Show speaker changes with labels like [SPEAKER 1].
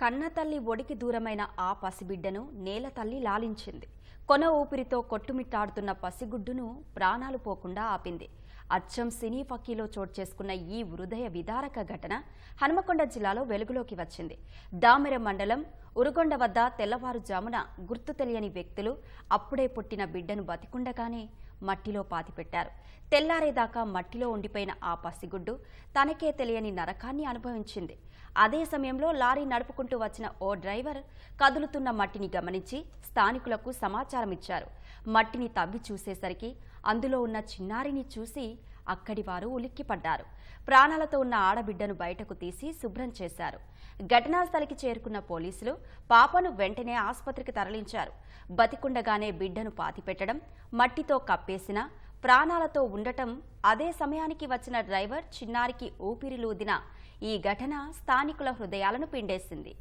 [SPEAKER 1] కన్నతల్లి ఒడికి దూరమైన ఆ పసిబిడ్డను నేల తల్లి లాలించింది. కొన ఊపిరితో కొట్టుమిట్టాడుతున్న పసిగుడ్డును ప్రాణాలు పోకుండా ఆపింది. అచ్చం సినీ ఫకీలో చోటు చేసుకున్న ఈ హృదయ విదారక ఘటన హనుమకొండ జిల్లాలో వెలుగులోకి వచ్చింది. దామెర మండలం ఉరుగొండ వద్ద తెల్లవారుజామున గుర్తు తెలియని వ్యక్తులు అప్పుడే పుట్టిన బిడ్డను బతికుండగానే మట్టిలో పాతిపెట్టారు. తెల్లారేదాకా మట్టిలో ఉండిపోయిన ఆ పసిగుడ్డు తనకే తెలియని నరకాన్ని అనుభవించింది. అదే సమయంలో లారీ నడుపుకుంటూ వచ్చిన ఓ డ్రైవర్ కదులుతున్న మట్టిని గమనించి స్థానికులకు సమాచారం ఇచ్చారు మట్టిని తవ్వి చూసేసరికి అందులో ఉన్న చిన్నారిని చూసి అక్కడి వారు ఉలిక్కిపడ్డారు. ప్రాణాలతో ఉన్న ఆడబిడ్డను బయటకు తీసి శుభ్రం చేశారు. ఘటనా స్థలికి చేరుకున్న పోలీసులు పాపను వెంటనే ఆసుపత్రికి తరలించారు. బతికుండగానే బిడ్డను పాతిపెట్టడం మట్టితో కప్పేసిన ప్రాణాలతో ఉండటం అదే సమయానికి వచ్చిన డ్రైవర్ చిన్నారికి ఊపిరిలూదిన ఈ ఘటన స్థానికుల హృదయాలను పిండేసింది.